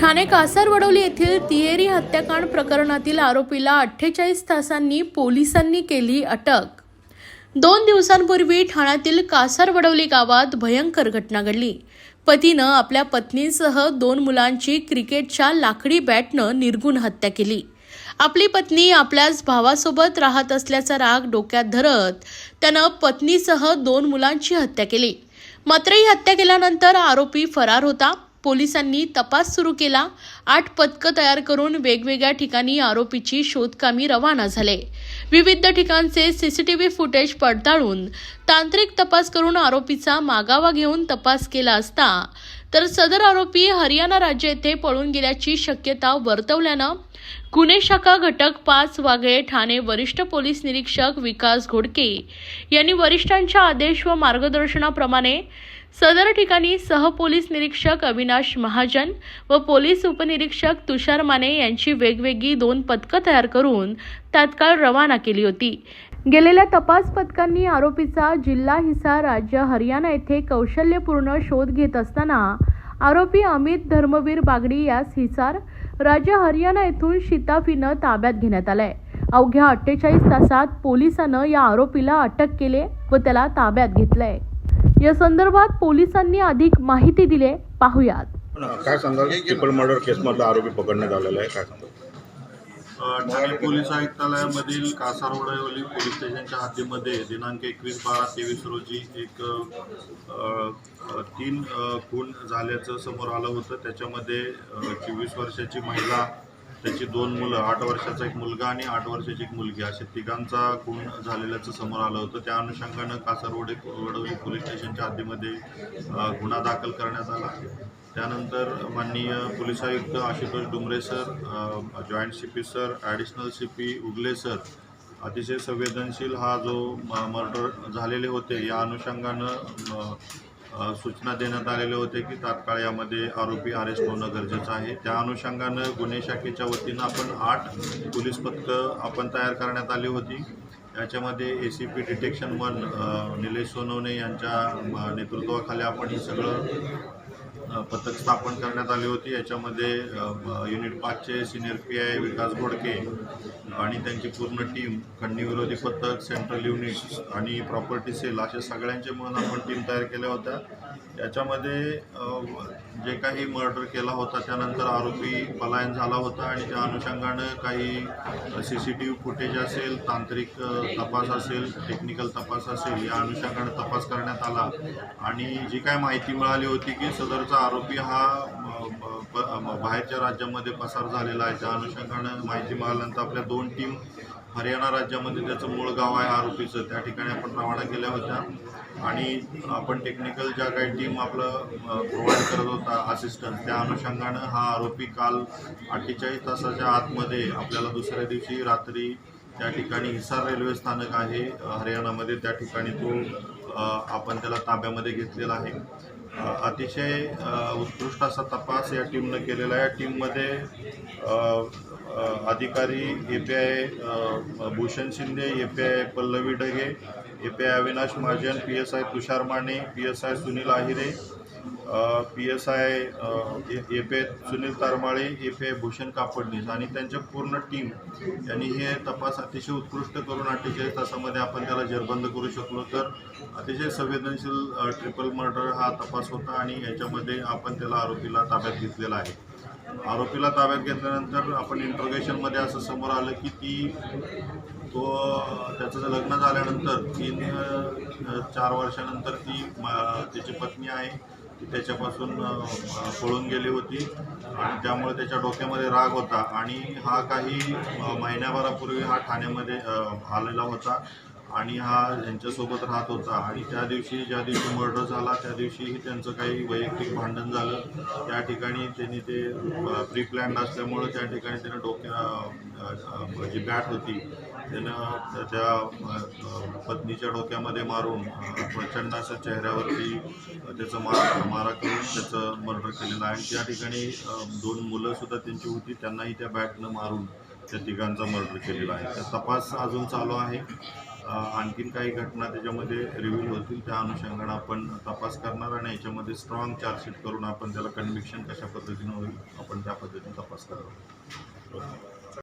ठाणे कासारवडवली येथील तिहेरी हत्याकांड प्रकरणातील आरोपीला अठ्ठेचाळीस तासांनी पोलिसांनी केली अटक. दोन दिवसांपूर्वी ठाण्यातील कासारवडवली गावात भयंकर घटना घडली. पतीनं आपल्या पत्नीसह दोन मुलांची क्रिकेटच्या लाकडी बॅटनं निर्गुण हत्या केली. आपली पत्नी आपल्याच भावासोबत राहत असल्याचा राग डोक्यात धरत त्यानं पत्नीसह दोन मुलांची हत्या केली. मात्र ही हत्या केल्यानंतर आरोपी फरार होता. पोलिसांनी तपास सुरू केला. आठ पथकं तयार करून वेगवेगळ्या ठिकाणी आरोपीची शोधकामी रवाना झाले. विविध ठिकाणचे सीसीटीव्ही फुटेज पडताळून तांत्रिक तपास करून आरोपीचा मागावा घेऊन तपास केला असता तर सदर आरोपी हरियाणा राज्य येथे पळून गेल्याची शक्यता वर्तवल्यानं गुन्हे शाखा घटक पाच वागळे ठाणे वरिष्ठ पोलीस निरीक्षक विकास घोडके यांनी वरिष्ठांच्या आदेश व मार्गदर्शनाप्रमाणे सदर ठिकाणी सहपोलीस निरीक्षक अविनाश महाजन व पोलीस उपनिरीक्षक तुषार माने यांची वेगवेगळी दोन पथकं तयार करून तात्काळ रवाना केली होती. गेलेल्या तपास पथकांनी आरोपीचा जिल्हा हिसार राज्य हरियाणा येथे कौशल्यपूर्ण शोध घेत असताना आरोपी अमित धर्मवीर बागडी यास हिसार राज्य हरियाणा येथून शिताफीनं ताब्यात घेण्यात आलंय. अवघ्या अठ्ठेचाळीस तासात पोलिसानं या आरोपीला अटक केले व त्याला ताब्यात घेतलंय. या संदर्भात पोलिसांनी अधिक माहिती दिली पाहुयात. काय सांगाल? ट्रिपल मर्डर केसमधला आरोपी पकडण्यात आलेला आहे. काय सांगाल? ठाणे पोलीस आयुक्तालयामधील कासारवडवली पोलीस स्टेशनच्या हद्दीमध्ये दिनांक एकवीस बारा तेवीस रोजी एक तीन खून झाल्याचं समोर आलं होतं. त्याच्यामध्ये चोवीस वर्षाची महिला त्याची दोन मुलं आठ वर्षाचा एक मुलगा आणि आठ वर्षाची एक मुलगी. असे तिघांचा खून झालेल्याचं समोर आलं होतं. त्या अनुषंगानं कासारवडे वडवली पोलीस स्टेशनच्या हद्दीमध्ये गुन्हा दाखल करण्यात आला. त्यानंतर माननीय पोलीस आयुक्त Ashutosh Dumre sir joint C P sir additional C P Ugale sir अतिशय संवेदनशील हा जो मर्डर झालेले होते या अनुषंगानं सूचना देण्यात आलेल्या होत्या की तात्काळ यामध्ये आरोपी अरेस्ट होणं गरजेचं आहे. त्या अनुषंगानं गुन्हे शाखेच्या वतीनं आपण आठ पोलीस पथकं आपण तयार करण्यात आली होती. याच्यामध्ये A C P detection one Nilesh Sonawane यांच्या नेतृत्वाखाली आपण हे सगळं पथक स्थापन करण्यात आली होती. याच्यामध्ये unit पाचचे senior P I Vikas Ghodke आणि त्यांची पूर्ण टीम खंडणी विरोधी पथक सेंट्रल युनिट आणि प्रॉपर्टी सेल अशा सगळ्यांचे म्हणून आपण टीम तयार केल्या होत्या. याच्यामध्ये जे काही मर्डर केला होता त्यानंतर आरोपी पलायन झाला होता आणि त्या अनुषंगानं काही C C T V footage असेल तांत्रिक तपास असेल टेक्निकल तपास असेल या अनुषंगानं तपास करण्यात आला. आणि जी काय माहिती मिळाली होती की सदरचा आरोपी हा बाहेरच्या राज्यामध्ये पसार झालेला आहे. त्या अनुषंगानं माहिती मिळाल्यानंतर आपल्या दोन टीम हरियाणा राज्यामध्ये त्याचं मूळ गाव आहे आरोपीचं त्या ठिकाणी आपण रवाना केल्या होत्या. आणि आपण टेक्निकल ज्या काही टीम आपलं प्रोव्हाइड करत होता असिस्टन्स त्या अनुषंगानं हा आरोपी काल अठ्ठेचाळीस तासाच्या आतमध्ये आपल्याला दुसऱ्या दिवशी रात्री त्या ठिकाणी हिसार रेल्वे स्थानक आहे हरियाणामध्ये त्या ठिकाणी तो आपण त्याला ताब्यामध्ये घेतलेला आहे. अतिशय उत्कृष्ट असा तपास या टीमनं केलेला आहे. या टीममध्ये अधिकारी A P I Bhushan Shinde A P I Pallavi Dhage A P I Avinash Mahajan P S I Tushar Mane P S I Sunil Ahire P S I A P I Sunil Tarmale A Bhushan Kapadnis आणि त्यांच्या पूर्ण team यांनी हे तपास अतिशय उत्कृष्ट करून अठ्ठेचाळीस तासामध्ये आपण त्याला जेरबंद करू शकलो. तर अतिशय संवेदनशील ट्रिपल मर्डर हा तपास होता आणि याच्यामध्ये आपण त्याला आरोपीला ताब्यात घेतलेला आहे. आरोपीला ताब्यात घेतल्यानंतर आपण इंट्रोगेशनमध्ये असं समोर आलं की ती तो त्याचं लग्न झाल्यानंतर तीन चार वर्षानंतर ती त्याची पत्नी आहे. ती त्याच्यापासून पळून गेली होती आणि त्यामुळे त्याच्या डोक्यामध्ये राग होता आणि हा काही महिन्याभरापूर्वी हा ठाण्यामध्ये आलेला होता. आणि हा यांच्यासोबत राहत होता. आणि त्या दिवशी ज्या दिवशी मर्डर झाला त्या दिवशीही त्यांचं काही वैयक्तिक भांडण झालं. त्या ठिकाणी त्यांनी ते प्री प्लॅन्ड असल्यामुळं त्या ठिकाणी त्यानं डोक्या जी बॅट होती त्यानं त्या पत्नीच्या डोक्यामध्ये मारून प्रचंड असं चेहऱ्यावरती त्याचं मार मारा करून त्याचं मर्डर केलेलं आहे. आणि त्या ठिकाणी दोन मुलंसुद्धा त्यांची होती. त्यांनाही त्या बॅटनं मारून त्या तिघांचा मर्डर केलेला आहे. त्या तपास अजून चालू आहे. आणखीन काही घटना त्याच्यामध्ये रिव्हील होतील त्या अनुषंगानं आपण तपास करणार आणि याच्यामध्ये स्ट्रॉंग चार्जशीट करून आपण त्याला कन्व्हिक्शन कशा पद्धतीनं होईल आपण त्या पद्धतीने तपास करणार